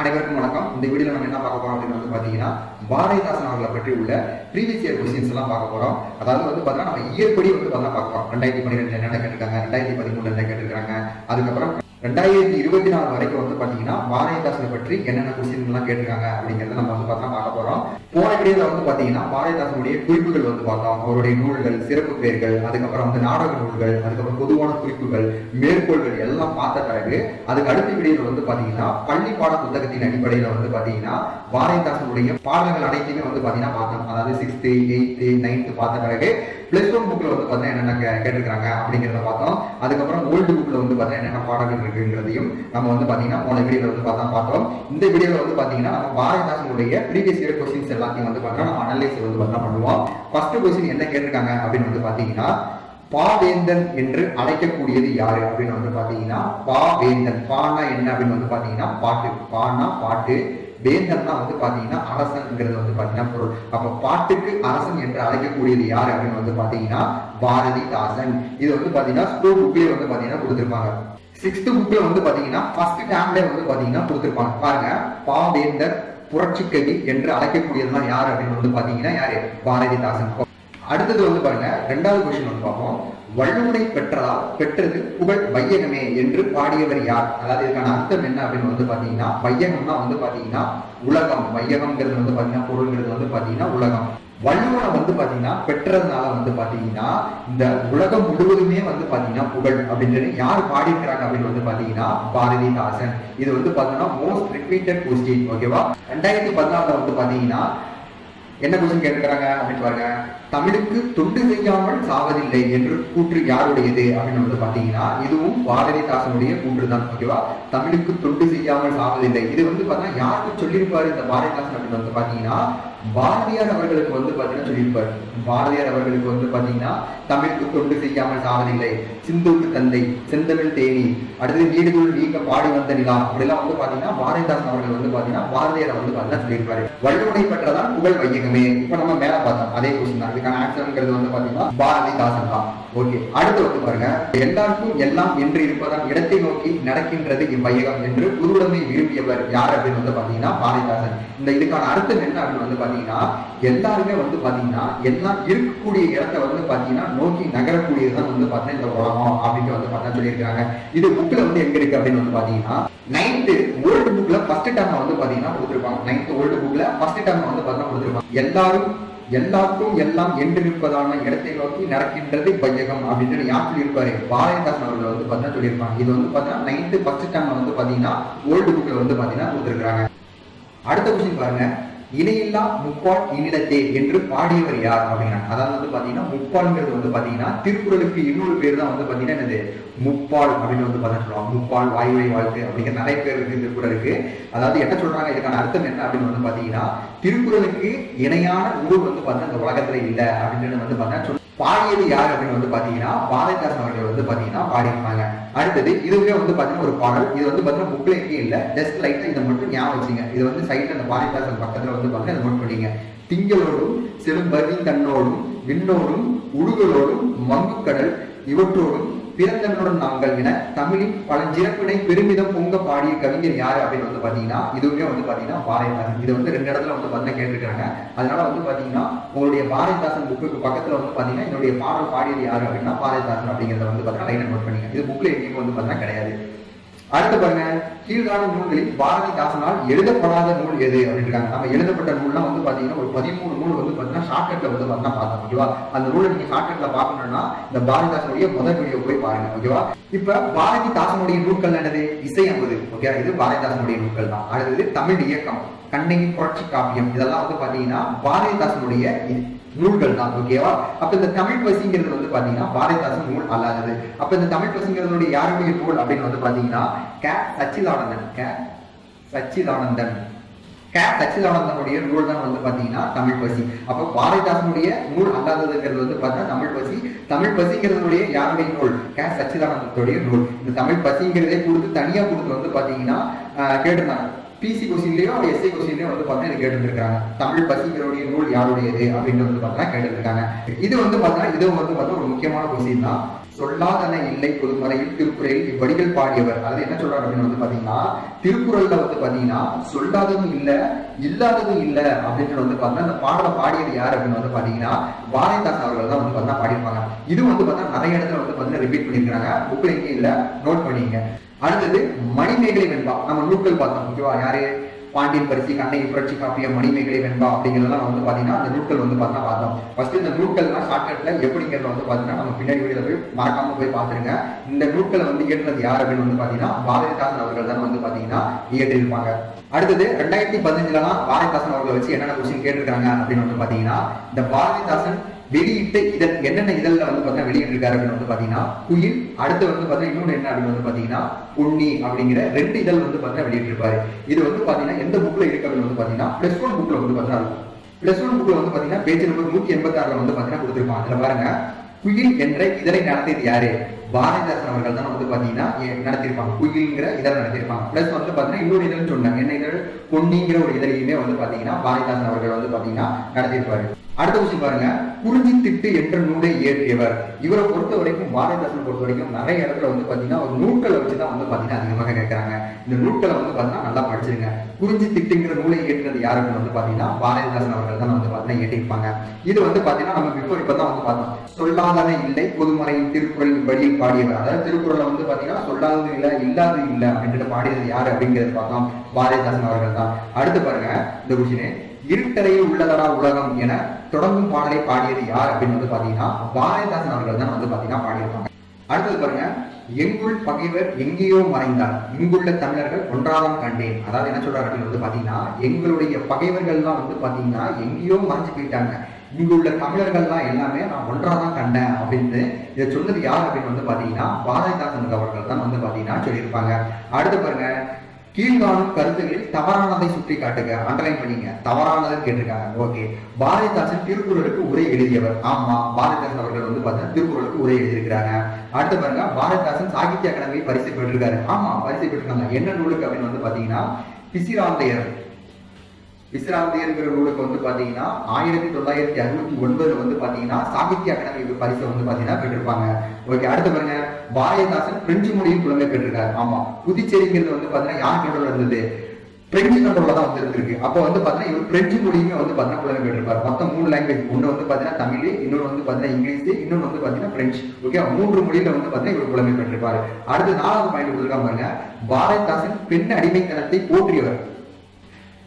அனைவருக்கும் வணக்கம். இந்த வீடியோல நம்ம என்ன பார்க்க போறோம் அப்படின்னு வந்து பாத்தீங்கன்னா பாரதிதாசன் அவர்களை பற்றி உள்ள ப்ரீவியஸ் இயர் கொஸ்டின்ஸ் எல்லாம் பார்க்க போறோம். அதாவது வந்து பாத்தீங்கன்னா நம்ம இயற்படி வந்து பார்த்தா பார்க்க போறோம். ரெண்டாயிரத்தி பன்னிரெண்டு என்ன கேட்டிருக்காங்க ரெண்டாயிரத்தி பதிமூணுல என்ன கேட்டிருக்காங்க அதுக்கப்புறம் ரெண்டாயிரத்தி இருபத்தி நாலு வரைக்கும் வந்து பாத்தீங்கன்னா பாரதிதாசனை பற்றி என்னென்ன கொஸ்டின் எல்லாம் கேட்டிருக்காங்க அப்படிங்கறத நம்ம வந்து பார்த்தா பார்க்க போன வீடியோல வந்து பாத்தீங்கன்னா பாரதிதாசனுடைய குறிப்புகள் வந்து பார்த்தோம் அவருடைய நூல்கள் சிறப்பு பெயர்கள் அதுக்கப்புறம் வந்து நாடக நூல்கள் அதுக்கப்புறம் பொதுவான குறிப்புகள் மேற்கோள்கள் எல்லாம் பார்த்த பிறகு அதுக்கு அடுத்த வீடியோல வந்து பாத்தீங்கன்னா பள்ளி பாட புத்தகத்தின் அடிப்படையில வந்து பாத்தீங்கன்னா பாரதிதாசனுடைய பாடங்கள் அனைத்தையுமே வந்து பாத்தீங்கன்னா பார்த்தோம். அதாவது சிக்ஸ்த்து எயித்து நைன்த்து பார்த்த பிறகு பிளஸ் ஒன் புக்ல வந்து பாத்தீங்கன்னா என்னென்ன கே- கேட்டிருக்காங்க அப்படிங்கிறத பார்த்தோம். அதுக்கப்புறம் ஓல்டு புக்ல வந்து பாத்தீங்கன்னா என்னென்ன பாடங்கள் இருக்குங்கிறதையும் நம்ம வந்து பாத்தீங்கன்னா போன வீடியோல வந்து பார்த்தா பார்த்தோம். இந்த வீடியோல வந்து பாத்தீங்கன்னா நம்ம பாரதிதாசனுடைய ப்ரீவியஸ் இயர் கொஸ்டின் கொஸ்டின்ஸ் எல்லாத்தையும் வந்து பாத்தீங்கன்னா நம்ம அனலைஸ் வந்து பார்த்தா பண்ணுவோம். ஃபர்ஸ்ட் கொஸ்டின் என்ன கேட்டிருக்காங்க அப்படின்னு வந்து பார்த்தீங்கன்னா பாவேந்தன் என்று அழைக்கக்கூடியது யாரு அப்படின்னு வந்து பாத்தீங்கன்னா பாவேந்தன். பானா என்ன அப்படின்னு வந்து பாத்தீங்கன்னா பாட்டு. பானா பாட்டு. வேந்தன்னா வந்து பாத்தீங்கன்னா அரசன்ங்கிறது வந்து பாத்தீங்கன்னா பொருள். அப்ப பாட்டுக்கு அரசன் என்று அழைக்கக்கூடியது யாரு அப்படின்னு வந்து பாத்தீங்கன்னா பாரதிதாசன். இது வந்து பாத்தீங்கன்னா ஸ்கூல் புக்லயே வந்து பாத்தீங்கன்னா கொடுத்துருப்பாங்க. சிக்ஸ்த் புக்ல வந்து பாத்தீங்கன்னா ஃபர்ஸ்ட் டேம்ல வந்து பாத்தீங்கன்னா கொடுத்துருப்பாங்க. பாருங்க. பாவேந்தர் புரட்சிக்கவி என்று அழைக்கக்கூடியதுதான் யார் அப்படின்னு வந்து பாத்தீங்கன்னா யாரு? பாரதிதாசன். அடுத்தது வந்து பாருங்க ரெண்டாவது கொஸ்டின் வந்து பார்ப்போம். வள்ளுவனை பெற்றதால் பெற்றது புகழ் வையகமே என்று பாடியவர் யார்? அதாவது இதுக்கான அர்த்தம் என்ன அப்படின்னு வந்து பாத்தீங்கன்னா வையகம்னா வந்து பாத்தீங்கன்னா உலகம். வையகம்ங்கிறது வந்து பாத்தீங்கன்னா பொருள்ங்கிறது வந்து பாத்தீங்கன்னா உலகம். வள்ளுவனை வந்து பாத்தீங்கன்னா பெற்றதுனால வந்து பாத்தீங்கன்னா இந்த உலகம் முழுவதுமே வந்து பாத்தீங்கன்னா புகழ் அப்படின்னு யார் பாடியிருக்கிறாங்க அப்படின்னு வந்து பாத்தீங்கன்னா பாரதிதாசன். இது வந்து பாத்தீங்கன்னா மோஸ்ட் ரிப்பீட்டட் கொஸ்டின் ஓகேவா ரெண்டாயிரத்தி பதினாலுல வந்து பாத்தீங்கன்னா என்ன கொஸ்டின் கேட்கிறாங்க? அப்படின்னு பாருங்க. தமிழுக்கு தொண்டு செய்யாமல் சாவதில்லை என்று கூற்று யாருடையது? அப்படின்னு வந்து பாத்தீங்கன்னா இதுவும் பாரதிதாசனுடைய கூற்று தான் ஓகேவா தமிழுக்கு தொண்டு செய்யாமல் சாவதில்லை. இது வந்து பாத்தீங்கன்னா யாருக்கு சொல்லியிருப்பாரு இந்த பாரதிதாசன் அப்படின்னு வந்து பாத்தீங்கன்னா பாரதியார் அவர்களுக்கு வந்து பாத்தீங்கன்னா சொல்லியிருப்பாரு. பாரதியார் அவர்களுக்கு வந்து பாத்தீங்கன்னா தமிழுக்கு தொண்டு செய்யாமல் சாவதில்லை. சிந்துக்கு தந்தை செந்தமிழ் தேனி அடுத்தது வீடுகள் நீங்க பாடி வந்த நிலா அப்படிலாம் வந்து பாத்தீங்கன்னா பாரதிதாசன் அவர்கள் வந்து பாத்தீங்கன்னா பாரதியார் வந்து பாத்தீங்கன்னா சொல்லியிருப்பாரு. வள்ளுவனை பெற்றதான் புகழ் வையகமே. இப்ப நம்ம மேல பார்த்தோம். அதே கொஸ்டின் தான். இதுக்கான ஆன்சர்ங்கிறது வந்து பாத்தீங்கன்னா பாரதிதாசன் தான். ஓகே அடுத்து வந்து பாருங்க. எல்லாருக்கும் எல்லாம் என்று இருப்பதால் இடத்தை நோக்கி நடக்கின்றது இவ்வையகம் என்று குருவுடைமை விரும்பியவர் யார் அப்படின்னு வந்து பாத்தீங்கன்னா பாரதிதாசன் இந்த இதுக்கான அர்த்தம் என்ன அப்படின்னு வந்து பாத்தீங்கன்னா எல்லாருமே வந்து பாத்தீங்கன்னா எல்லாம் இருக்கக்கூடிய இடத்தை வந்து பாத்தீங்கன்னா நோக்கி நகரக்கூடியதுதான் வந்து பாத்தீங்கன்னா இந்த உலகம் அப்படின்னு வந்து பாத்தீங்கன்னா சொல்லியிருக்காங்க இது புக்கில் வந்து எங்க இருக்கு அப்படின்னு வந்து பாத்தீங்கன்னா நைன்த் ஓல்டு புக்ல ஃபர்ஸ்ட் டேர்ம் வந்து பாத்தீங்கன்னா கொடுத்துருப்பாங்க. நைன்த் ஓல்டு புக்ல ஃபர்ஸ்ட் டேர்ம் வந்து பாத்தீங்கன்னா கொடுத்துருப்பாங்க. எல்லாரும் எல்லாருக்கும் எல்லாம் என்று நிற்பதான இடத்தை நோக்கி நடக்கின்றது பையகம் அப்படின்னு யார் சொல்லியிருப்பாரு? பாரதிதாசன் அவர்கள் வந்து பார்த்தீங்கன்னா சொல்லியிருப்பாங்க. இது வந்து பார்த்தீங்கன்னா நைன்த்து ஃபர்ஸ்ட் டைம் வந்து பார்த்தீங்கன்னா ஓல்டு புக்கில் வந்து பார்த்தீங்கன்னா கொடுத்துருக்காங்க அடுத்த கொஸ்டின் பாருங்க. இணையில்லா முப்பால் இனிடத்தே என்று பாடியவர் யார் அப்படின்னா அதாவது வந்து பாத்தீங்கன்னா முப்பால்ங்கிறது வந்து பாத்தீங்கன்னா திருக்குறளுக்கு இன்னொரு பேர் தான் வந்து பாத்தீங்கன்னா என்னது? முப்பால் அப்படின்னு வந்து பார்த்தா சொல்லுவாங்க. முப்பால் வாய்வை வாழ்த்து அப்படிங்கிற நிறைய பேர் இருக்கு திருக்குறளுக்கு. அதாவது என்ன சொல்றாங்க இதுக்கான அர்த்தம் என்ன அப்படின்னு வந்து பாத்தீங்கன்னா திருக்குறளுக்கு இணையான உருவம் வந்து பாத்தீங்கன்னா இந்த உலகத்துல இல்லை அப்படின்னு வந்து பாத்தீங்கன்னா பாடியது யார் அப்படின்னு வந்து பாத்தீங்கன்னா பாரதிதாசன் அவர்கள் வந்து பாத்தீங்கன்னா பாடியிருப்பாங்க. அடுத்தது இதுவே வந்து பாத்தீங்கன்னா ஒரு பாடல். இது வந்து பாத்தீங்கன்னா புக்ல இல்ல. ஜஸ்ட் லைட்டா இதை மட்டும் ஞாபகம் வச்சுங்க. இது வந்து சைட்ல அந்த பாரதிதாசன் பக்கத்துல வந்து பாத்தீங்கன்னா நோட் பண்ணீங்க திங்களோடும் செழும்பரி தன்னோடும் விண்ணோடும் உடுகளோடும் மங்குக்கடல் இவற்றோடும் பிறந்தவனுடன் நாங்கள் என தமிழின் பழஞ்சிறப்பினை பெருமிதம் பொங்க பாடிய கவிஞர் யாரு அப்படின்னு வந்து பாத்தீங்கன்னா இதுவுமே வந்து பாத்தீங்கன்னா பாரதிதாசன். இது வந்து ரெண்டு இடத்துல வந்து பார்த்தீங்கன்னா கேட்டிருக்காங்க அதனால வந்து பாத்தீங்கன்னா உங்களுடைய பாரதிதாசன் புக்குக்கு பக்கத்துல வந்து பாத்தீங்கன்னா என்னுடைய பாடல் பாடியது யாரு அப்படின்னா பாரதிதாசன் அப்படிங்கிறத வந்து பார்த்தீங்கன்னா லைனை நோட் பண்ணீங்க இது புக்ல எங்கேயுமே வந்து பார்த்தீங்கன்னா கிடையாது. அடுத்து பாருங்க கீழ்காணும் நூல்களில் பாரதிதாசனால் எழுதப்படாத நூல் எது அப்படின்னு இருக்காங்க. நம்ம எழுதப்பட்ட நூல்லாம் வந்து பாத்தீங்கன்னா ஒரு பதிமூணு நூல் வந்து பாத்தீங்கன்னா ஷார்ட்கட்ல வந்து பார்த்தா பார்த்தோம் ஓகேவா அந்த நூலை நீங்க ஷார்ட்கட்ல பார்க்கணும்னா இந்த பாரதிதாசனுடைய முதல் வீடியோ போய் பாருங்க ஓகேவா இப்ப பாரதிதாசனுடைய நூல்கள் என்னது? இசை என்பது ஓகே இது பாரதிதாசனுடைய நூல்கள் தான். அடுத்தது தமிழ் இயக்கம் கண்ணகி புரட்சி காப்பியம். இதெல்லாம் வந்து பாத்தீங்கன்னா பாரதிதாசனுடைய நூல்கள் தான் ஓகேவா அப்ப இந்த தமிழ் பசிங்கிறது வந்து பாத்தீங்கன்னா பாரதிதாசன் நூல் அல்லாதது. அப்ப இந்த தமிழ் பசிங்கிறதுடைய யாருடைய நூல் அப்படின்னு வந்து பாத்தீங்கன்னா K Sachidanandan K Sachidanandan. K சச்சிதானந்தனுடைய நூல் தான் வந்து பாத்தீங்கன்னா தமிழ் பசி அப்ப பாரதிதாசனுடைய நூல் அல்லாததுங்கிறது வந்து பார்த்தீங்கன்னா தமிழ் பசி தமிழ் பசிங்கிறதுடைய யாருடைய நூல்? கே சச்சிதானந்தனுடைய நூல். இந்த தமிழ் பசிங்கிறதே கொடுத்து தனியா கொடுத்து வந்து பாத்தீங்கன்னா ஆஹ், கேட்டிருந்தாங்க. பிசி கொஸ்டின்லயோ எஸ்ஐ கொஸ்டின்லயோ வந்து பார்த்தீங்கன்னா இது கேட்டுருக்காங்க தமிழ் பசிங்களுடைய நூல் யாருடையது அப்படின்னு வந்து பார்த்தீங்கன்னா கேட்டுருக்காங்க இது வந்து பார்த்தீங்கன்னா இதுவும் வந்து பார்த்தா ஒரு முக்கியமான கொஸ்டின் தான். சொல்லாதன இல்லை பொதுமறையில் திருக்குறையில் இவ்வடிகள் பாடியவர். அதாவது என்ன சொல்றாரு அப்படின்னு வந்து பாத்தீங்கன்னா திருக்குறள்ல வந்து பாத்தீங்கன்னா சொல்லாததும் இல்ல இல்லாததும் இல்ல அப்படின்றது வந்து பாத்தீங்கன்னா அந்த பாடலை பாடியது யார் அப்படின்னு வந்து பாத்தீங்கன்னா பாரதிதாசன் அவர்கள் தான் வந்து பாத்தீங்கன்னா பாடியிருப்பாங்க. இது வந்து பாத்தீங்கன்னா நிறைய இடத்துல வந்து பாத்தீங்கன்னா ரிப்பீட் பண்ணியிருக்காங்க புக்ல எங்கேயும் இல்ல. நோட் பண்ணிங்க அடுத்தது மணிமேகலை வெண்பா. நம்ம நூல்கள் பார்த்தோம் ஓகேவா? யாரு? பாண்டியன் பரிசு கண்ணகி புரட்சி காப்பிய மணிமேகலை வெண்பா அப்படிங்கிறதெல்லாம் வந்து பாத்தீங்கன்னா அந்த நூல்கள் வந்து பார்த்தா பார்த்தோம். ஃபர்ஸ்ட் இந்த நூல்கள்லாம் ஷார்ட்கட்ல எப்படிங்கிறத வந்து பாத்தீங்கன்னா நம்ம பின்னாடி வீடியோல போய் மறக்காம போய் பாத்துருங்க இந்த நூல்களை வந்து இயற்றுறது யார் அப்படின்னு வந்து பாத்தீங்கன்னா பாரதிதாசன் அவர்கள் தான் வந்து பாத்தீங்கன்னா இயற்றிருப்பாங்க அடுத்தது ரெண்டாயிரத்தி பதினஞ்சுலலாம் பாரதிதாசன் அவர்களை வச்சு என்னென்ன கொஸ்டின் கேட்டிருக்காங்க அப்படின்னு வந்து பாத்தீங்கன்னா இந்த பாரதிதாசன் வெளியிட்டு இதழ் என்னென்ன இதழ்ல வந்து பாத்தீங்கன்னா வெளியிட்டிருக்காரு அப்படின்னு வந்து பாத்தீங்கன்னா குயில் அடுத்து வந்து பாத்தீங்கன்னா இன்னொன்று என்ன அப்படின்னு வந்து பாத்தீங்கன்னா பொன்னி அப்படிங்கிற ரெண்டு இதழ் வந்து பாத்தீங்கன்னா வெளியிட்டிருப்பாரு இது வந்து பாத்தீங்கன்னா எந்த புக்ல இருக்கு அப்படின்னு வந்து பாத்தீங்கன்னா பிளஸ் ஒன் புக்ல வந்து பார்த்தீங்கன்னா இருக்கும் பிளஸ் ஒன் புக்ல வந்து பாத்தீங்கன்னா பேஜ் நம்பர் நூத்தி எண்பத்தாறில் ஆறுல வந்து பாத்தீங்கன்னா கொடுத்துருப்பாங்க அதில் பாருங்க குயில் என்ற இதழை நடத்தியது யாரு பாரதிதாசன் அவர்கள் தான் வந்து பாத்தீங்கன்னா நடத்திருப்பாங்க குயில்ங்கிற இதழ் நடத்தியிருப்பாங்க பிளஸ் வந்து பாத்தீங்கன்னா இன்னொரு இதழ் சொன்னாங்க என்ன இதழ் பொன்னிங்கிற ஒரு இதழையுமே வந்து பாத்தீங்கன்னா பாரதிதாசன் அவர்கள் வந்து பாத்தீங்கன்னா நடத்தியிருப்பாரு அடுத்த விஷயம் பாருங்க. குறிஞ்சி திட்டு என்ற நூலை இயற்றியவர். இவரை பொறுத்த வரைக்கும் பாரதிதாசன் பொறுத்த வரைக்கும் நிறைய இடத்துல வந்து பாத்தீங்கன்னா ஒரு நூட்களை வச்சுதான் வந்து பாத்தீங்கன்னா அதிகமாக கேட்கறாங்க இந்த நூட்களை வந்து பாத்தீங்கன்னா நல்லா படிச்சிருங்க. குறிஞ்சி திட்டுங்கிற நூலை இயற்றினது யாருன்னு வந்து பாத்தீங்கன்னா பாரதிதாசன் அவர்கள் தான் வந்து பாத்தீங்கன்னா இயற்றிருப்பாங்க இது வந்து பாத்தீங்கன்னா நம்ம பிஃபோர் இப்பதான் வந்து பார்த்தோம். சொல்லாதன இல்லை பொதுமறையின் திருக்குறள் வழியில் பாடியவர். அதாவது திருக்குறளை வந்து பாத்தீங்கன்னா சொல்லாதது இல்லை இல்லாதது இல்லை அப்படின்ட்டு பாடியது யாரு அப்படிங்கிறது பார்த்தோம் பாரதிதாசன் அவர்கள் தான் அடுத்து பாருங்க இந்த கொஸ்டின் இருட்டறையில் உள்ளதடா உலகம் என தொடங்கும் பாடலை பாடியது யார் அப்படின்னு வந்து பாத்தீங்கன்னா பாரதிதாசன் அவர்கள் தான் வந்து பாத்தீங்கன்னா பாடியிருப்பாங்க. அடுத்தது பாருங்க எங்குள் பகைவர் எங்கேயோ மறைந்தார். இங்குள்ள தமிழர்கள் ஒன்றாதான் கண்டேன். அதாவது என்ன சொல்றாரு அப்படின்னு வந்து பாத்தீங்கன்னா எங்களுடைய பகைவர்கள்லாம் வந்து பாத்தீங்கன்னா எங்கேயோ மறைஞ்சு போயிட்டாங்க. இங்க உள்ள தமிழர்கள்லாம் எல்லாமே நான் ஒன்றாதான் கண்டேன். அப்படின்னு இதை சொன்னது யார் அப்படின்னு வந்து பாத்தீங்கன்னா பாரதிதாசன் அவர்கள் தான் வந்து பாத்தீங்கன்னா சொல்லியிருப்பாங்க. அடுத்து பாருங்க கீழ்காணும் கருத்துக்களில் தவறானதை சுட்டி காட்டுங்க அண்டர்லைன் பண்ணீங்க. தவறானதை கேட்டிருக்காங்க. ஓகே பாரதிதாசன் திருக்குறளுக்கு உரை எழுதியவர். ஆமா பாரதிதாசன் அவர்கள் வந்து பார்த்தீங்கன்னா திருக்குறளுக்கு உரை எழுதியிருக்கிறாங்க. அடுத்து பாருங்க பாரதிதாசன் சாகித்ய அகாடமி பரிசு பெற்றிருக்காரு. ஆமா பரிசு பெற்றிருக்காங்க. என்ன நூலுக்கு அப்படின்னு வந்து பாத்தீங்கன்னா பிசிராந்தையர். விசிராந்தியர்ங்கிற நூலுக்கு வந்து பாத்தீங்கன்னா ஆயிரத்தி தொள்ளாயிரத்தி அறுபத்தி ஒன்பதுல வந்து பாத்தீங்கன்னா சாகித்ய அகாடமி பரிசை வந்து பாத்தீங்கன்னா பெற்றிருப்பாங்க ஓகே அடுத்து பாருங்க பாரதிதாசன் பிரெஞ்சு மொழியில் புலமை பெற்றிருக்காரு ஆமா புதுச்சேரிங்கிறது வந்து பாத்தீங்கன்னா யார் கண்ட்ரோல் இருந்தது பிரெஞ்சு கண்ட்ரோல தான் வந்து இருந்திருக்கு அப்போ வந்து பாத்தீங்கன்னா இவர் பிரெஞ்சு மொழியுமே வந்து பாத்தீங்கன்னா புலமை பெற்றிருப்பாரு மொத்தம் மூணு லாங்குவேஜ் ஒண்ணு வந்து பாத்தீங்கன்னா தமிழ் இன்னொன்று வந்து பாத்தீங்கன்னா இங்கிலீஷ் இன்னொன்று வந்து பாத்தீங்கன்னா பிரெஞ்சு ஓகே மூன்று மொழியில வந்து பாத்தீங்கன்னா இவர் புலமை பெற்றிருப்பாரு அடுத்து நாலாவது பாயிண்ட் கொடுத்துருக்காங்க பாருங்க பாரதிதாசன் பெண் அடிமைத்தனத்தை போற்றியவர்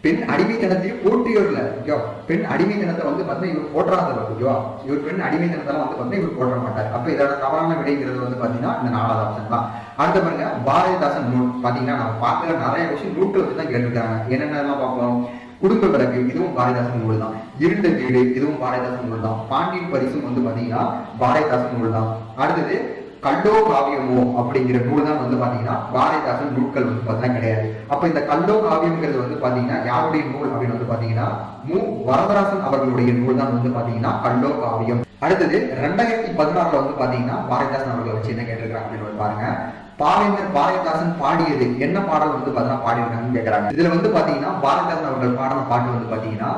பெண் அடிமைத்தனத்தையும் இல்லை ஓகேவா பெண் அடிமைத்தனத்தை வந்து பார்த்தீங்கன்னா இவர் போற்றாதவர் ஓகேவா இவர் பெண் அடிமைத்தனத்தெல்லாம் வந்து பார்த்தீங்கன்னா இவர் போற்ற மாட்டார். அப்போ இதோட தவறான விடைங்கிறது வந்து பார்த்தீங்கன்னா இந்த நாலாவது ஆப்ஷன் தான். அடுத்து பாருங்க பாரதிதாசன் நூல். பார்த்தீங்கன்னா நம்ம பார்க்குற நிறைய விஷயம் நூட்டில் வச்சு தான் கேட்டுருக்காங்க. என்னென்னலாம் பார்ப்போம்? குடும்ப விளக்கு இதுவும் பாரதிதாசன் நூல் தான். இருண்ட வீடு இதுவும் பாரதிதாசன் நூல் தான். பாண்டியன் பரிசும் வந்து பார்த்தீங்கன்னா பாரதிதாசன் நூல் தான். அடுத்தது கல்லோ காவியமோ அப்படிங்கிற நூல் தான் வந்து பாத்தீங்கன்னா பாரதிதாசன் நூல்கள் வந்து பார்த்தா கிடையாது. அப்ப இந்த கல்லோ காவியம்ங்கிறது வந்து பாத்தீங்கன்னா யாருடைய நூல் அப்படின்னு வந்து பாத்தீங்கன்னா மு. வரதராசன் அவர்களுடைய நூல் தான் வந்து பாத்தீங்கன்னா கல்லோ காவியம். அடுத்தது ரெண்டாயிரத்தி பதினாறுல வந்து பாத்தீங்கன்னா பாரதிதாசன் அவர்களை வச்சு என்ன கேட்டிருக்காங்க அப்படின்னு வந்து பாருங்க. பாவேந்தர் பாரதிதாசன் பாடியது என்ன பாடல் வந்து பாத்தீங்கன்னா பாடியிருக்காங்கன்னு கேட்கறாங்க. இதுல வந்து பாத்தீங்கன்னா பாரதிதாசன் அவர்கள் பாடின பாட்டு வந்து பாத்தீங்கன்னா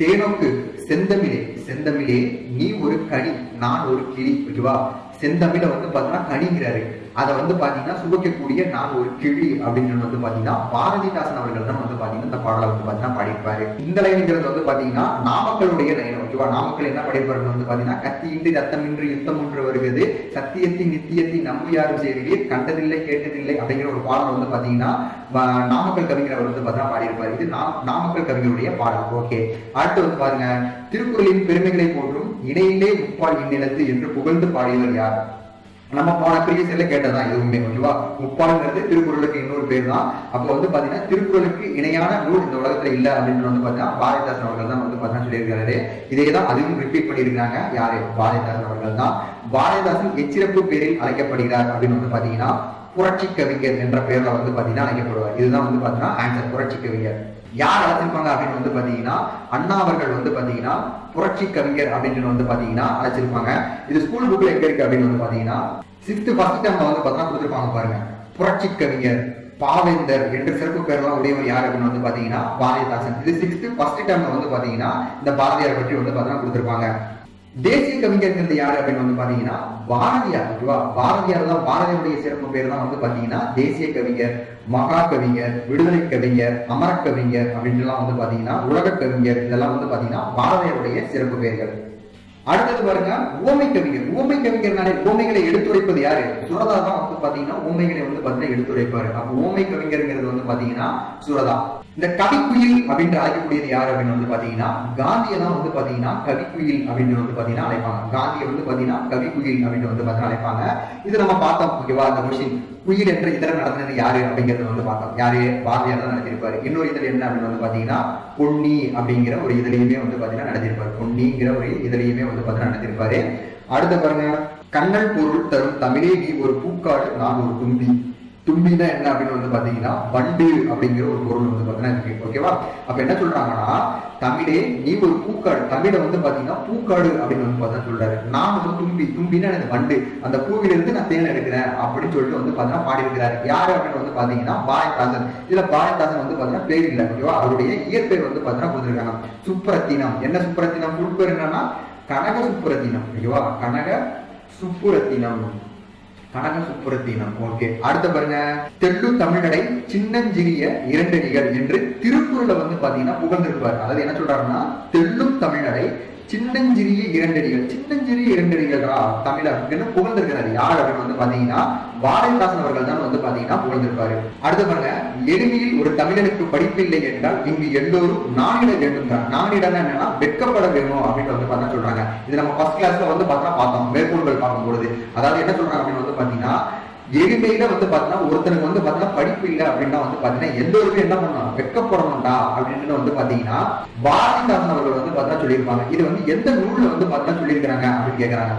தேனோக்கு செந்தமிழே செந்தமிழே நீ ஒரு கனி நான் ஒரு கிளி ஓகேவா? செந்தமிழ வந்து பார்த்தோன்னா கனிங்கிறாரு. அதை வந்து பாத்தீங்கன்னா சுவைக்கக்கூடிய நான் ஒரு கிளி அப்படின்னு வந்து பாத்தீங்கன்னா பாரதிதாசன் அவர்கள் தான் வந்து பாத்தீங்கன்னா இந்த பாடலை வந்து பார்த்தீங்கன்னா பாடியிருப்பாரு. இந்த லைனுங்கிறது வந்து பாத்தீங்கன்னா நாமக்கலுடைய லைன் ஓகேவா நாமக்கல் என்ன பாடியிருப்பாரு வந்து பாத்தீங்கன்னா கத்தியின்றி ரத்தமின்றி யுத்தம் ஒன்று வருகிறது. சத்தியத்தின் நித்தியத்தின் நம்பியாரும் செய்தியே கண்டதில்லை கேட்டதில்லை அப்படிங்கிற ஒரு பாடல் வந்து பாத்தீங்கன்னா நாமக்கல் கவிஞர் அவர் வந்து பார்த்தீங்கன்னா பாடியிருப்பார். இது நா- நாமக்கல் கவிஞருடைய பாடல். ஓகே அடுத்து வந்து பாருங்க திருக்குறளின் பெருமைகளை போன்றும் இடையிலே முப்பால் இந்நிலத்து என்று புகழ்ந்து பாடியவர் யார்? நம்ம போன ப்ரீவியஸ்ல கேட்டதான் எதுவுமே ஓகேவா முப்பாளுங்கிறது திருக்குறளுக்கு இன்னொரு பேர் தான். அப்போ வந்து பாத்தீங்கன்னா திருக்குறளுக்கு இணையான நூல் இந்த உலகத்துல இல்ல அப்படின்னு வந்து பாத்தீங்கன்னா பாரதிதாசன் அவர்கள் தான் வந்து பாத்தீங்கன்னா சொல்லியிருக்காரு. இதே தான் அதுவும் ரிப்பீட் பண்ணியிருக்காங்க யாரு? பாரதிதாசன் அவர்கள் தான். பாரதிதாசன் எச்சிறப்பு பேரில் அழைக்கப்படுகிறார் அப்படின்னு வந்து பாத்தீங்கன்னா புரட்சி கவிஞர் என்ற பெயர்ல வந்து பாத்தீங்கன்னா அழைக்கப்படுவார். இதுதான் வந்து பாத்தீங்கன்னா ஆன்சர் புரட்சி கவிஞர். யார் அழைச்சிருப்பாங்க அப்படின்னு வந்து பாத்தீங்கன்னா அண்ணா அவர்கள் வந்து பாத்தீங்கன்னா புரட்சி கவிஞர் அப்படின்னு வந்து பாத்தீங்கன்னா அழைச்சிருப்பாங்க. இது ஸ்கூல் புக்ல எங்க இருக்கு அப்படின்னு வந்து பாத்தீங்கன்னா சிக்ஸ்த் ஃபர்ஸ்ட் டைம்ல வந்து பாத்தீங்கன்னா கொடுத்துருப்பாங்க பாருங்க. புரட்சி கவிஞர் பாவேந்தர் என்று சிறப்பு பெயர்லாம் உடையவர் யார் அப்படின்னு வந்து பாத்தீங்கன்னா பாரதிதாசன். இது சிக்ஸ்த் ஃபர்ஸ்ட் டைம்ல வந்து பாத்தீங்கன்னா இந்த பாரதியார் பற்றி வந்து பாத்தீங்கன்னா கொடுத்துருப்பாங்க. தேசிய கவிஞர்ங்கிறது யாரு அப்படின்னு வந்து பாத்தீங்கன்னா பாரதியார் ஓகேவா? பாரதியார் தான் பாரதியுடைய சிறப்பு பேர் தான் வந்து பாத்தீங்கன்னா தேசிய கவிஞர் மகா கவிஞர் விடுதலை கவிஞர் அமர கவிஞர் அப்படின்லாம் வந்து பாத்தீங்கன்னா உலக கவிஞர் இதெல்லாம் வந்து பாத்தீங்கன்னா பாரதியாருடைய சிறப்பு பெயர்கள். அடுத்தது பாருங்க ஓமை கவிஞர். ஓமை கவிஞர்னாலே ஓமைகளை எடுத்துரைப்பது யாரு? சுரதா தான் வந்து பாத்தீங்கன்னா ஓமைகளை வந்து பாத்தீங்கன்னா எடுத்துரைப்பாரு. அப்ப ஓமை கவிஞர்ங்கிறது வந்து பாத்தீங்கன்னா சுரதா. இந்த கவிக்குயில் அப்படின்னு அழைக்கக்கூடியது யார் அப்படின்னு வந்து பாத்தீங்கன்னா காந்தியை தான் வந்து பாத்தீங்கன்னா கவிக்குயில் அப்படின்னு வந்து பாத்தீங்கன்னா அழைப்பாங்க. காந்தியை வந்து பாத்தீங்கன்னா கவிக்குயில் அப்படின்னு வந்து பாத்தீங்கன்னா அழைப்பாங்க. இது நம்ம பார்த்தோம் ஓகேவா? அந்த கொஸ்டின் குயில் என்ற இதழ் நடந்தது யாரு அப்படிங்கறத வந்து பார்த்தோம். யாரு? பாரதியார் தான் நடத்திருப்பாரு இன்னொரு இதழ் என்ன அப்படின்னு வந்து பாத்தீங்கன்னா பொன்னி அப்படிங்கிற ஒரு இதழையுமே வந்து பாத்தீங்கன்னா நடத்திருப்பாரு பொன்னிங்கிற ஒரு இதழையுமே வந்து பாத்தீங்கன்னா நடத்திருப்பாரு அடுத்த பாருங்க. கண்ணன் பொருள் தரும் தமிழே நீ ஒரு பூக்காடு நான் ஒரு தும்பி. தும்பினா என்ன அப்படின்னு வந்து பாத்தீங்கன்னா வண்டு அப்படிங்கிற ஒரு பொருள் வந்து பாத்தீங்கன்னா ஓகேவா அப்ப என்ன சொல்றாங்கன்னா தமிழே நீ ஒரு பூக்காடு. தமிழை வந்து பாத்தீங்கன்னா பூக்காடு அப்படின்னு வந்து பார்த்தா சொல்றாரு. நான் வந்து தும்பி தும்பினா எனக்கு வண்டு. அந்த பூவில இருந்து நான் தேன் எடுக்கிறேன் அப்படின்னு சொல்லிட்டு வந்து பாத்தீங்கன்னா பாடி இருக்கிறாரு யாரு அப்படின்னு வந்து பாத்தீங்கன்னா பாரதிதாசன் இதுல பாரதிதாசன் வந்து பாத்தீங்கன்னா பேர் இல்லை. ஓகேவா அவருடைய இயற்பெயர் வந்து பாத்தீங்கன்னா கொடுத்துருக்காங்க. சுப்ரத்தினம். என்ன சுப்ரத்தினம்? ஃபுல் என்னன்னா கனக சுப்புரத்தினம் ஓகேவா கனக சுப்புரத்தினம் கனக சுப்புரத்தீனம் ஓகே அடுத்த பாருங்க. தெள்ளு தமிழடை சின்னஞ்சிறிய இரண்டடிகள் என்று திருக்குறளை வந்து பாத்தீங்கன்னா புகழ்ந்திருப்பார். அதாவது என்ன சொல்றாருன்னா தெள்ளும் தமிழ்நடை சின்னஞ்சிறிய இரண்டடிகள் சின்னஞ்சிறிய இரண்டடிகளா தமிழ் புகழ்ந்திருக்கிறார்? யார் அப்படின்னு வந்து பாத்தீங்கன்னா வாழைதாசன் அவர்கள் தான் வந்து பாத்தீங்கன்னா புகழ்ந்திருப்பாரு. அடுத்து பாருங்க எளிமையில் ஒரு தமிழனுக்கு படிப்பில்லை என்றால் இங்கு எல்லோரும் நானிட வேண்டும் தான். நானிடம் என்னன்னா வெட்கப்பட வேணும் அப்படின்னு வந்து பார்த்தா சொல்றாங்க. இது நம்ம ஃபர்ஸ்ட் கிளாஸ்ல வந்து பார்த்தா பார்த்தோம். மேற்கோள்கள் பார்க்கும்பொழுது அதாவது என்ன சொல்றாங்க அப்படின்னு வந்து பாத்தீங்கன்னா எளிமையில வந்து பாத்தீங்கன்னா ஒருத்தனுக்கு வந்து பாத்தீங்கன்னா படிப்பு இல்லை அப்படின்னா வந்து பாத்தீங்கன்னா எந்த ஒரு என்ன பண்ணலாம்? வெக்கப்படணும்டா அப்படின்னு வந்து பாத்தீங்கன்னா பாரதிதாசன் அவர்கள் வந்து பாத்தீங்கன்னா சொல்லியிருப்பாங்க. இது வந்து எந்த நூல்ல வந்து பாத்தீங்கன்னா சொல்லியிருக்கிறாங்க அப்படின்னு கேக்குறாங்க.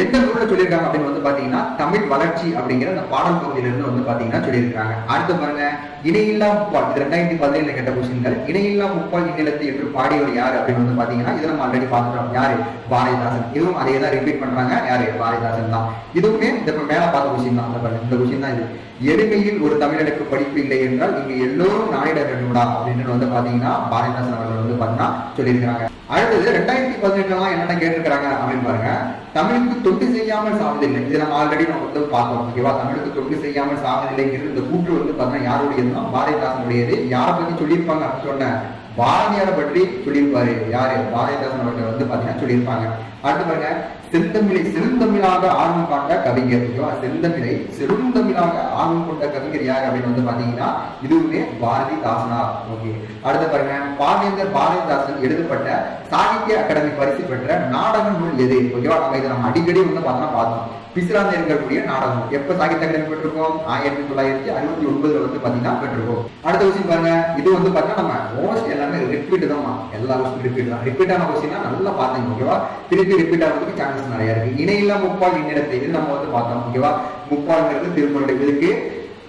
எந்த நூல்ல சொல்லியிருக்காங்க அப்படின்னு வந்து பாத்தீங்கன்னா தமிழ் வளர்ச்சி அப்படிங்கிற அந்த பாடல் பகுதியில இருந்து வந்து பாத்தீங்கன்னா சொல்லியிருக்காங்க. அடுத்து பாருங்க இணையில்லா முப்பால். இது ரெண்டாயிரத்தி பதினேழுல கேட்ட கொஸ்டின்கள். இணையில்லா முப்பால் இந்நிலத்தை என்று பாடியவர் யாரு அப்படின்னு வந்து பாத்தீங்கன்னா இதை நம்ம ஆல்ரெடி பார்த்துட்டோம். யாரு? பாரதிதாசன். இதுவும் அதே தான் ரிப்பீட் பண்றாங்க. யாரு? பாரதிதாசன் தான். இதுவுமே இந்த மேல பார்த்த கொஸ்டின் தான். இந்த பாருங்க, இந்த கொஸ்டின் தான் இது. எளிமையில் ஒரு தமிழனுக்கு படிப்பு இல்லை என்றால் இங்க எல்லோரும் நாளிட வேண்டும்டா அப்படின்னு வந்து பாத்தீங்கன்னா பாரதிதாசன் அவர்கள் வந்து பாத்தீங்கன்னா சொல்லியிருக்கிறாங்க. அடுத்தது ரெண்டாயிரத்தி பதினெட்டுலாம் என்னென்ன கேட்டிருக்கிறாங்க அப்படின்னு பாருங்க. தமிழுக்கு தொண்டு செய்யாமல் சாவதில்லை. இது நம்ம ஆல்ரெடி நம்ம வந்து பார்த்தோம் ஓகேவா தமிழுக்கு தொண்டு செய்யாமல் சாவதில்லைங்கிறது இந்த கூற்று வந்து பார்த்தீங்கன்னா யாருடையதுன்னா பாரதிதாசனுடையது. யாரை பத்தி சொல்லியிருப்பாங்க அப்படின்னு சொன்னேன். பாரதியாரை பற்றி சொல்லியிருப்பாரு. யாரு? பாரதிதாசன் அவர்கள் வந்து பாத்தீங்கன்னா சொல்லியிருப்பாங்க. அடுத்து பாருங்க செந்தமிழை சிறுந்தமிழாக ஆர்வம் காட்ட கவிஞர். ஓகேவா? செந்தமிழை சிறுந்தமிழாக ஆர்வம் கொண்ட கவிஞர் யார் அப்படின்னு வந்து பாத்தீங்கன்னா இதுவுமே பாரதிதாசனா ஓகே. அடுத்து பாருங்க பாவேந்தர் பாரதிதாசன் எழுதப்பட்ட சாகித்ய அகாடமி பரிசு பெற்ற நாடக நூல் எது? ஓகேவா? நம்ம இதை நம்ம அடிக்கடி வந்து பார்த்தோம்னா பார்த்தோம். பிசிராந்த இருக்கக்கூடிய நாடகம். எப்ப சாகித்ய அகாடமி பெற்றிருக்கோம்? ஆயிரத்தி தொள்ளாயிரத்தி அறுபத்தி ஒன்பதுல வந்து பாத்தீங்கன்னா பெற்றிருக்கோம். அடுத்த விஷயம் பாருங்க இது வந்து பாத்தீங்கன்னா நம்ம மோஸ்ட் எல்லாமே ரிப்பீட் தான் எல்லா கொஸ்டின் ரிப்பீட் தான். ரிப்பீட் ஆன கொஸ்டின் நல்லா பார்த்தீங்க ஓகேவா திருப்பி ரிப்பீட் ஆகிறதுக்கு சான்சஸ் நிறைய இருக்கு. இணையில்லா முப்பால் இன்னிடத்தை இது நம்ம வந்து பார்த்தோம் ஓகேவா முப்பால்ங்கிறது திருக்குறளுடைய இதுக்கு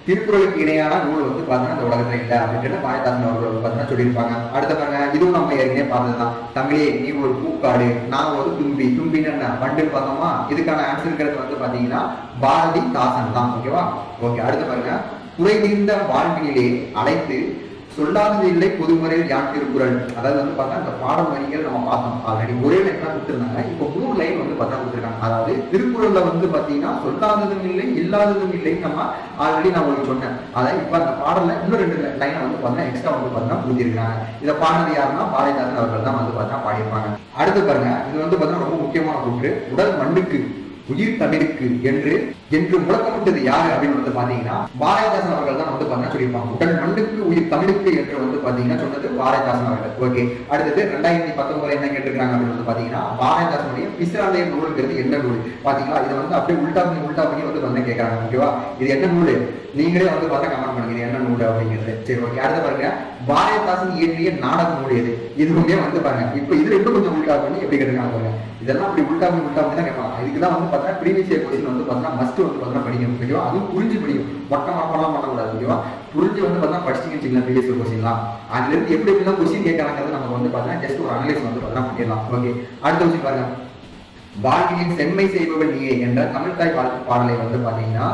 திருக்குறளுக்கு இணையான நூல் வந்து பாத்தீங்கன்னா இந்த உலகத்துல இல்ல. அப்படின்னு பாரதிதாசன் அவர்கள் வந்து பாத்தீங்கன்னா சொல்லியிருப்பாங்க. அடுத்த பாருங்க இதுவும் நம்ம ஏற்கனவே பார்த்ததுதான். தமிழே நீ ஒரு பூக்காடு நான் ஒரு தும்பி. தும்பின்னு என்ன? வண்டு பார்த்தோமா? இதுக்கான ஆன்சருங்கிறது வந்து பாத்தீங்கன்னா பாரதி தாசன் தான் ஓகேவா ஓகே அடுத்து பாருங்க. குறைந்திருந்த தீர்ந்த வாழ்வினிலே அழைத்து சொல்லாதது இல்லை பொதுமுறையில் யான் திருக்குறள் அதாவது வந்து பார்த்தா அந்த பாடம் வரிகள் நம்ம பார்த்தோம் ஆல்ரெடி ஒரே லைன் தான் கொடுத்துருந்தாங்க. இப்போ மூணு லைன் வந்து பார்த்தா கொடுத்துருக்காங்க. அதாவது திருக்குறள்ல வந்து பார்த்தீங்கன்னா சொல்லாததும் இல்லை இல்லாததும் இல்லை நம்ம ஆல்ரெடி நான் உங்களுக்கு சொன்னேன். அதாவது இப்போ அந்த பாடல இன்னும் ரெண்டு லைனை வந்து பார்த்தா எக்ஸ்ட்ரா வந்து பார்த்தா கொடுத்திருக்காங்க. இதை பாடினது யாருன்னா பாரதிதாசன் அவர்கள் தான் வந்து பார்த்தா பாடியிருப்பாங்க. அடுத்து பாருங்க. இது வந்து பார்த்தீங்கன்னா ரொம்ப முக்கியமான ஒன்று. உடல் மண்ணுக்கு உயிர் தமிழுக்கு என்று என்று முழக்கமிட்டது யாரு அப்படின்னு வந்து பாத்தீங்கன்னா பாரதிதாசன் அவர்கள் தான் வந்து பாத்தீங்கன்னா சொல்லியிருப்பாங்க. உடல் மண்ணுக்கு உயிர் தமிழுக்கு என்று வந்து பாத்தீங்கன்னா சொன்னது பாரதிதாசன் அவர்கள். ஓகே அடுத்தது ரெண்டாயிரத்தி பத்தொன்பதுல என்ன கேட்டிருக்காங்க அப்படின்னு வந்து பாத்தீங்கன்னா பாரதிதாசனுடைய பிசிராலய நூல்ங்கிறது என்ன நூல்? பாத்தீங்களா இதை வந்து அப்படியே உல்டா பண்ணி உல்டா பண்ணி வந்து வந்து கேட்கறாங்க. ஓகேவா இது என்ன நூல்? நீங்களே வந்து பார்த்தா கமெண்ட் பண்ணுங்க. இது என்ன நூல் அப்படிங்கிறது. சரி ஓகே அடுத்து பாருங்க. பாரதிதாசன் இயற்றிய நாடகம் நூல் எது? இதுவுமே வந்து பாருங்க. இப்ப இதுல இன்னும் கொஞ்சம் உல்டா பண்ணி எப்படி கேட்டிருக்காங்க பாருங்க. இதெல்லாம் அப்படி உல்டா பண்ணி தான் கேட்பாங்க. இதுக்கு தான் வந்து பார்த்தா ப்ரீவியஸ் இயர் கொஸ்டின் வந்து பார்த்தா மஸ்ட் வந்து பார்த்தா படிக்கணும் ஓகேவா அதுவும் புரிஞ்சு படிக்கும் மொட்டை மொட்டம்லாம் பண்ணக்கூடாது ஓகேவா புரிஞ்சு வந்து பார்த்தா படிச்சிங்கன்னு வச்சுக்கலாம் ப்ரீவியஸ் இயர் கொஸ்டின்லாம் அதுலேருந்து எப்படி எப்படிலாம் கொஸ்டின் கேட்கறாங்கிறது நம்ம வந்து பார்த்தா ஜஸ்ட் ஒரு அனலைஸ் வந்து பார்த்தா பண்ணிடலாம் ஓகே அடுத்த விஷயம் பாருங்க. வாழ்க்கையின் செம்மை செய்பவள் நீயே என்ற தமிழ் தாய் பாடலை வந்து பாத்தீங்கன்னா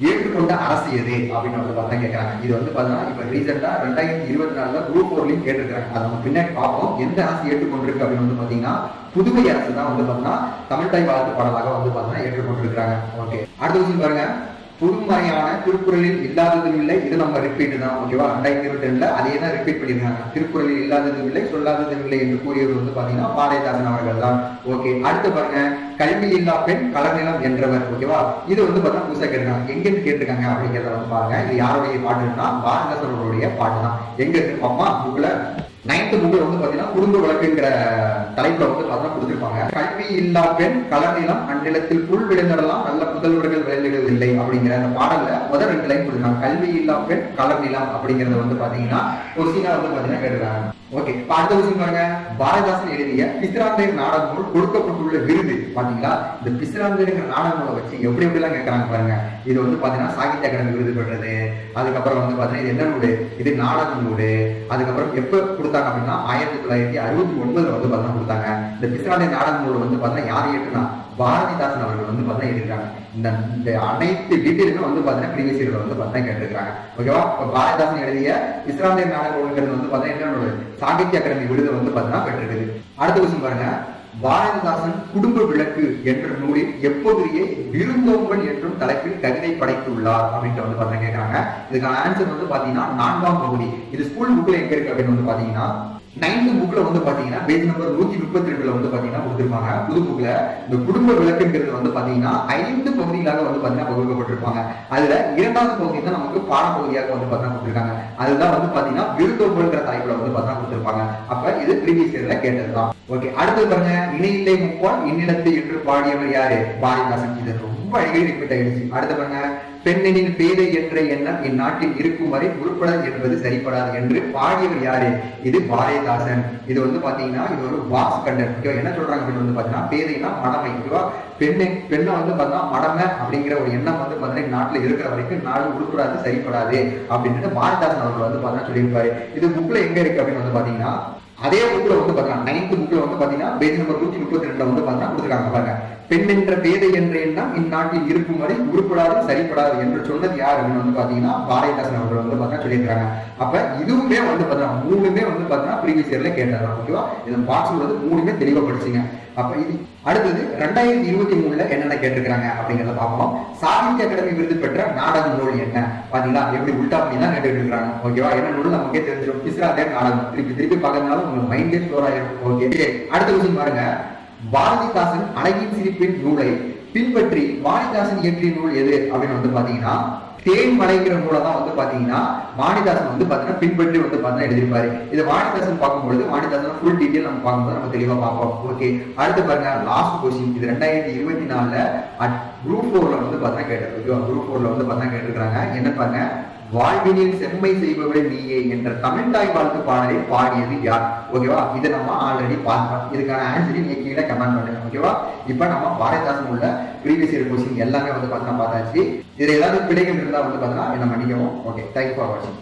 ஏற்றுக்கொண்ட அரசு எது? அப்படின்னு வந்து பார்த்தா கேட்கறாங்க இது வந்து பார்த்தீங்கன்னா இப்ப ரீசெண்டா ரெண்டாயிரத்தி இருபத்தி நாலுல குரூப் ஃபோர்லையும் கேட்டிருக்காங்க அதை நம்ம பின்னாடி பார்ப்போம். எந்த அரசு ஏற்றுக்கொண்டிருக்கு அப்படின்னு வந்து பாத்தீங்கன்னா புதுவை அரசு தான் வந்து பார்த்தீங்கன்னா தமிழ்தாய் வாழ்த்து பாடலாக வந்து பார்த்தீங்கன்னா ஏற்றுக்கொண்டிருக்கிறாங்க. ஓகே அடுத்த விஷயம் பாருங்க. புதுமறையான திருக்குறளில் இல்லாததும் இல்லை. இது நம்ம ரிப்பீட் தான் ஓகேவா ரெண்டாயிரத்தி இருபத்தி ரெண்டுல அதே தான் ரிப்பீட் பண்ணியிருக்காங்க. திருக்குறளில் இல்லாததும் இல்லை சொல்லாததும் இல்லை என்று கூறியவர் வந்து பாத்தீங்கன்னா பாரதிதாசன் அவர்கள் தான். ஓகே அடுத்து பாருங்க. கல்வி இல்லா பெண் கலர்நிலம் என்றவர் ஓகேவா இது வந்து பார்த்தா புதுசா கேட்டிருக்காங்க. எங்க இருந்து கேட்டிருக்காங்க அப்படிங்கிறத வந்து பாருங்க. இது யாருடைய பாட்டுன்னா பாரதிதாசன் பாட்டு தான். எங்க இருக்கு அம்மா புக்ல நைன்த் புக்ல வந்து பாத்தீங்கன்னா குடும்ப வழக்குங்கிற தலைப்புல வந்து பார்த்தா கொடுத்துருப்பாங்க. கல்வி இல்லா பெண் கலநிலம் அந்நிலத்தில் புல் விளைந்தடலாம் நல்ல புதல்வர்கள் இல்லை அப்படிங்கிற அந்த பாடல்ல முதல் ரெண்டு லைன் கொடுக்குறாங்க கல்வி இல்லா பெண் கலர்நிலம் அப்படிங்கறத வந்து பாத்தீங்கன்னா கொஸ்டினா வந்து பாத்தீங்கன்னா கேட்டுறாங்க ஓகே இப்ப அடுத்த கொஸ்டின் பாருங்க. பாரதிதாசன் எழுதிய பிசிராந்தையர் நாடக நூல் கொடுக்கப்பட்டுள்ள விருது பாத்தீங்களா? இந்த பிசிராந்தையர் நாடக நூலை வச்சு எப்படி எப்படி எல்லாம் கேட்கறாங்க பாருங்க. இது வந்து பாத்தீங்கன்னா சாகித்ய அகாடமி விருது பெற்றது. அதுக்கப்புறம் வந்து பாத்தீங்கன்னா இது என்ன நூடு இது நாடக நூடு அதுக்கப்புறம் எப்ப கொடுத்தாங்க அப்படின்னா ஆயிரத்தி தொள்ளாயிரத்தி அறுபத்தி ஒன்பதுல வந்து பாத்தீங்கன்னா கொடுத்தாங்க. இந்த பிசிராந்தையர் நாடக நூல் வந்து பாத்தீங்கன்னா யார் ஏற்றுனா பாரதிதாசன் அவர்கள் வந்து பார்த்தா எழுதியிருக்காங்க. இந்த இந்த அனைத்து டீட்டெயிலுமே வந்து பார்த்தீங்கன்னா ப்ரீவியஸ் வந்து பார்த்தா கேட்டிருக்காங்க. ஓகேவா இப்போ பாரதிதாசன் எழுதிய இஸ்லாமிய நாடகங்கிறது வந்து பார்த்தீங்கன்னா சாகித்ய அகாடமி விருது வந்து பார்த்தீங்கன்னா பெற்றிருக்குது அடுத்த விஷயம் பாருங்க. பாரதிதாசன் குடும்ப விளக்கு என்ற நூலில் எப்போதையே விருந்தோம்பல் என்றும் தலைப்பில் கவிதை படைத்துள்ளார் அப்படின்ட்டு வந்து பார்த்தீங்கன்னா கேட்கிறாங்க. இதுக்கான ஆன்சர் வந்து பாத்தீங்கன்னா நான்காம் பகுதி. இது ஸ்கூல் புக்ல எங்க இருக்கு அப்படின்னு வந்து பாத்தீங்கன்னா நைன்த் புக்ல வந்து பாத்தீங்கன்னா பேஜ் நம்பர் நூத்தி முப்பத்தி ரெண்டுல வந்து பாத்தீங்கன்னா கொடுத்திருப்பாங்க. புது புக்ல இந்த குடும்ப விளக்குங்கிறது வந்து பாத்தீங்கன்னா ஐந்து பகுதிகளாக வந்து பாத்தீங்கன்னா பகுக்கப்பட்டிருப்பாங்க அதுல இரண்டாவது பகுதி தான் நமக்கு பாடப்பகுதியாக வந்து பாத்தீங்கன்னா கொடுத்திருக்காங்க. அதுதான் வந்து பாத்தீங்கன்னா விருந்தோம்பல்ங்கிற தலைப்புல வந்து பாத்தீங்கன்னா கொடுத்திருப்பாங்க. அப்ப இது ப்ரீவியஸ் இயர்ல கேட்டதுதான். ஓகே அடுத்து பாருங்க. இணையில்லை முப்பால் இன்னிலத்தை என்று பாடியவர் யாரு? பாரதிதாசன். இது ரொம்ப அழகாக ரிப்பீட் ஆயிடுச்சு. அடுத்து பாருங்க. பெண்ணின் பேதை என்ற எண்ணம் இந்நாட்டில் இருக்கும் வரை உருப்படாது என்பது சரிப்படாது என்று பாடியவர் யாரு? இது பாரதிதாசன். இது வந்து பாத்தீங்கன்னா இது ஒரு வாஸ் கண்டர் ஓகேவா என்ன சொல்றாங்க அப்படின்னு வந்து பாத்தீங்கன்னா பேதைனா மடமை. ஓகேவா பெண்ணை பெண்ணை வந்து பார்த்தா மடமை அப்படிங்கிற ஒரு எண்ணம் வந்து பாத்தீங்கன்னா நாட்டுல இருக்கிற வரைக்கும் நாடு உருப்படாது சரிப்படாது அப்படின்ட்டு பாரதிதாசன் அவர்கள் வந்து பாத்தீங்கன்னா சொல்லியிருப்பாரு. இது புக்ல எங்க இருக்கு அப்படின்னு வந்து பாத்தீங்கன்னா அதே புக்கில் வந்து பாத்தீங்கன்னா நைன்த் புக்கில் வந்து பார்த்தீங்கன்னா பேஜ் நம்பர் நூத்தி முப்பத்தி ரெண்டில் வந்து பாத்தீங்கன்னா கொடுத்துருக்காங்க பாருங்க. பெண் என்ற பேதை என்ற எண்ணம் இந்நாட்டில் இருக்கும் வரை உருப்படாது சரிப்படாது என்று சொன்னது யார் அப்படின்னு வந்து பாத்தீங்கன்னா பாரதிதாசன் அவர்கள் வந்து பாத்தீங்கன்னா சொல்லியிருக்காங்க அப்ப இதுவுமே வந்து பாத்தீங்கன்னா மூணுமே வந்து பாத்தீங்கன்னா ப்ரீவியஸ் இயரில் கேட்டது ஓகேவா இது பாக்ஸ் வந்து மூணுமே தெளிவப்படுச்சுங்க அப்ப இது அடுத்தது ரெண்டாயிரத்தி இருபத்தி மூணுல என்னென்ன கேட்டிருக்காங்க அப்படிங்கறத பார்ப்போம். சாகித்ய அகாடமி விருது பெற்ற நாடக நூல் என்ன? பாத்தீங்களா? எப்படி உள்டா பண்ணி தான் கேட்டுட்டு இருக்காங்க ஓகேவா என்ன நூல்? நமக்கே தெரிஞ்சிடும். பிஸ்ராதே நாடகம். திருப்பி திருப்பி பார்க்கறதுனால உங்களுக்கு மைண்டே ஸ்டோர் ஆயிரும். ஓகே அடுத்த விஷயம் பாருங்க. பாரதிதாசன் அழகின் சிரிப்பின் நூலை பின்பற்றி பாரதிதாசன் இயற்றிய நூல் எது? அப்படின்னு வந்து பாத்தீங்கன்னா தேன் மலைங்கிற நூலை தான் வந்து பாத்தீங்கன்னா வாணிதாசன் வந்து பாத்தீங்கன்னா பின்பற்றி வந்து பாத்தீங்கன்னா எழுதியிருப்பாரு. இது வாணிதாசன் பார்க்கும்பொழுது வாணிதாசன் ஃபுல் டீட்டெயில் நம்ம பார்க்கும்போது நம்ம தெளிவா பார்ப்போம். ஓகே அடுத்து பாருங்க லாஸ்ட் கொஸ்டின் இது ரெண்டாயிரத்தி இருபத்தி நாலுல குரூப் ஃபோர்ல வந்து பாத்தீங்கன்னா கேட்டது ஓகேவா குரூப் ஃபோர்ல வந்து பாத்தீங்கன்னா கேட்டிருக்காங்க என்ன பாருங்க? வாழ்வினில் செம்மை செய்பவள் நீயே என்ற தமிழ்தாய் வாழ்த்து பாடலை பாடியது யார்? ஓகேவா? இதை நம்ம ஆல்ரெடி பார்த்தோம் இதுக்கான ஆன்சரை நீங்க கீழே கமெண்ட் பண்ணுங்க. ஓகேவா? இப்போ நம்ம பாரதிதாசன் உள்ள ப்ரீவியஸ் இயர் கொஸ்டின் எல்லாமே வந்து பார்த்தா பார்த்தாச்சு. இதுல ஏதாவது பிழைகள் இருந்தா வந்து பார்த்தா என்ன மன்னிக்கவும். ஓகே தேங்க்யூ ஃபார் வாட்சிங்